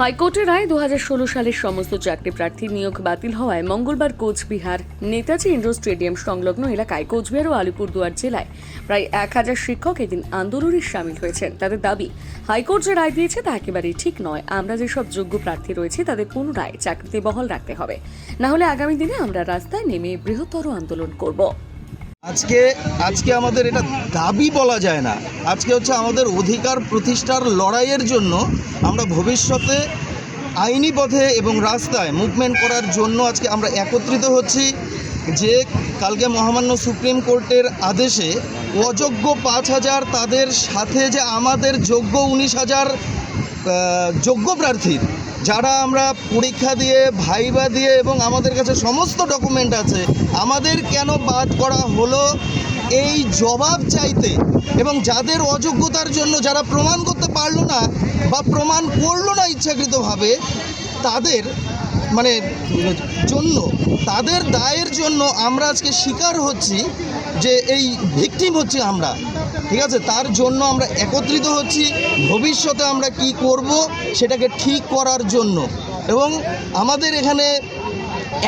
হাইকোর্টের রায় দু হাজার ষোলো সালের সমস্ত চাকরি প্রার্থী নিয়োগ বাতিল হওয়ায় মঙ্গলবার কোচবিহার, নেতাজি ইন্ডোর স্টেডিয়াম সংলগ্ন এলাকায় কোচবিহার ও আলিপুরদুয়ার জেলায় প্রায় এক হাজার শিক্ষক এদিন আন্দোলনে সামিল হয়েছেন। তাদের দাবি, হাইকোর্ট যে রায় দিয়েছে তা একেবারেই ঠিক নয়। আমরা যেসব যোগ্য প্রার্থী রয়েছে তাদের পুনরায় চাকরিতে বহাল রাখতে হবে। না হলে আগামী দিনে আমরা রাস্তায় নেমে বৃহত্তর আন্দোলন করব। আজকে আজকে আমাদের এটা দাবি বলা যায় না। আজকে হচ্ছে আমাদের অধিকার প্রতিষ্ঠার লড়াইয়ের জন্য আমরা ভবিষ্যতে আইনি পথে এবং রাস্তায় মুভমেন্ট করার জন্য আজকে আমরা একত্রিত হচ্ছি যে কালকে মহামান্য সুপ্রিম কোর্টের আদেশে অযোগ্য পাঁচ হাজার, তাদের সাথে যে আমাদের যোগ্য উনিশ হাজার যোগ্য প্রার্থীর যারা আমরা পরীক্ষা দিয়ে, ভাইবা দিয়ে এবং আমাদের কাছে সমস্ত ডকুমেন্ট আছে, আমাদের কেন বাদ করা হলো? এই জবাব চাইতে এবং যাদের অযোগ্যতার জন্য যারা প্রমাণ করতে পারল না বা প্রমাণ করল না ইচ্ছাকৃতভাবে, তাদের মানে জন্য, তাদের দায়ের জন্য আমরা আজকে শিকার হচ্ছি যে এই ভিকটিম হচ্ছি আমরা, ঠিক আছে? তার জন্য আমরা একত্রিত হচ্ছি, ভবিষ্যতে আমরা কি করব সেটাকে ঠিক করার জন্য। এবং আমাদের এখানে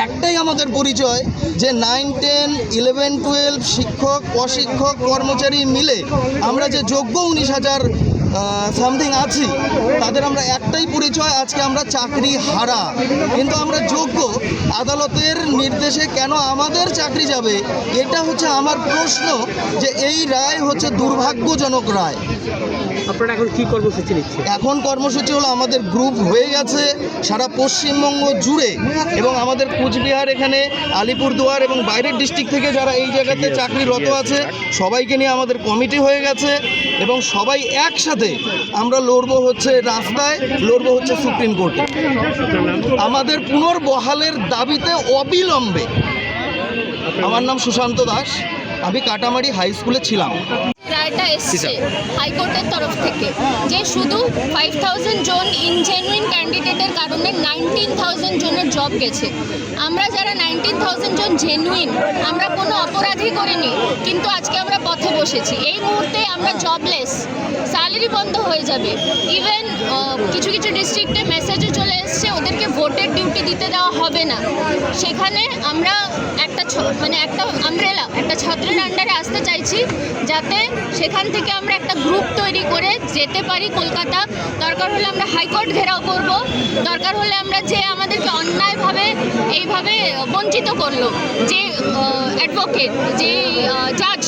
একটাই আমাদের পরিচয় যে নাইন, টেন, ইলেভেন, টুয়েলভ শিক্ষক, অশিক্ষক, কর্মচারী মিলে আমরা যে যোগ্য উনিশ হাজার সামথিং আছি। তাদের আমরা একটাই পরিচয়, আজকে আমরা চাকরি হারা। কিন্তু আমরা যোগ্য আদালতের নির্দেশে কেন আমাদের চাকরি যাবে? এটা হচ্ছে আমার প্রশ্ন যে এই রায় হচ্ছে দুর্ভাগ্যজনক রায়। আপনারা এখন কি কর্মসূচি নিচ্ছে এখন কর্মসূচি হলো আমাদের গ্রুপ হয়ে গেছে সারা পশ্চিমবঙ্গ জুড়ে এবং আমাদের কুচবিহার এখানে আলিপুরদুয়ার এবং বাইরের ডিস্ট্রিক্ট থেকে যারা এই জায়গাতে চাকরিরত আছে সবাইকে নিয়ে আমাদের কমিটি হয়ে গেছে এবং সবাই একসাথে আমরা লড়বো হচ্ছে রাস্তায় লড়বো হচ্ছে সুপ্রিম কোর্টে। আমাদের পুনর্বহালের দাবিতে অবিলম্বে আমার নাম সুশান্ত দাস আমি কাটামারি হাই স্কুলে ছিলাম। রায়টা এসছে হাইকোর্টের তরফ থেকে যে শুধু ফাইভ থাউজেন্ড জন ইনজেনুইন ক্যান্ডিডেটের কারণে নাইনটিন থাউজেন্ড জনের জব গেছে। আমরা যারা নাইনটিন থাউজেন্ড জন জেনুইন আমরা কোনো অপরাধী করিনি কিন্তু আজকে আমরা পথে বসেছি। এই মুহূর্তে আমরা জবলেস স্যালারি বন্ধ হয়ে যাবে। ইভেন কিছু কিছু ডিস্ট্রিক্টে মেসেজও চলে এসছে ওদেরকে ভোটের ডিউটি দিতে দেওয়া হবে না। সেখানে আমরা মানে একটা আমব্রেলা একটা ছত্রের আন্ডারে আসতে চাইছি যাতে সেখান থেকে আমরা একটা গ্রুপ তৈরি করে যেতে পারি কলকাতা। দরকার হলে আমরা হাইকোর্ট ঘেরাও করব, দরকার হলে আমরা যে আমাদেরকে অন্যায়ভাবে এইভাবে বঞ্চিত করল, যে অ্যাডভোকেট যে জাজ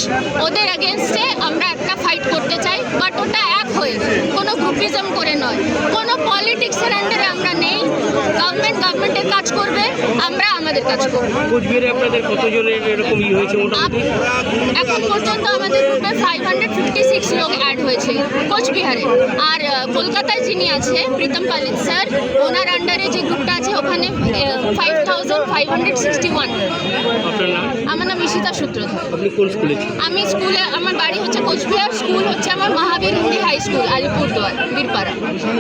ওদের এগেনস্টে আমরা একটা ফাইট করতে চাই বাট ওটা এক হয়ে, কোনো গ্রুপিজম করে নয় কোনো পলিটিক্সের আন্ডারে আমরা নেই গভর্নমেন্ট গভর্নমেন্টের কাজ করবে আমরা আমাদের কাজ করব। কোচবিহারে আপনাদের কতজনের এরকম ই হয়েছে মোটামুটি? এখন পর্যন্ত আমাদের গ্রুপে ফাইভ হান্ড্রেড ফিফটি সিক্স লোক অ্যাড হয়েছে কোচবিহারে। আর কলকাতায় যিনি আছে প্রীতম পালিত স্যার ওনার আন্ডারে যে গ্রুপটা আছে ওখানে five thousand five hundred sixty one আমার নাম ঈশিতা সূত্রধর আমি স্কুলে আমার বাড়ি হচ্ছে কোচবিহার স্কুল হচ্ছে আমার মহাবীর হিন্দি হাই স্কুল আলিপুরদুয়ার বীরপাড়া।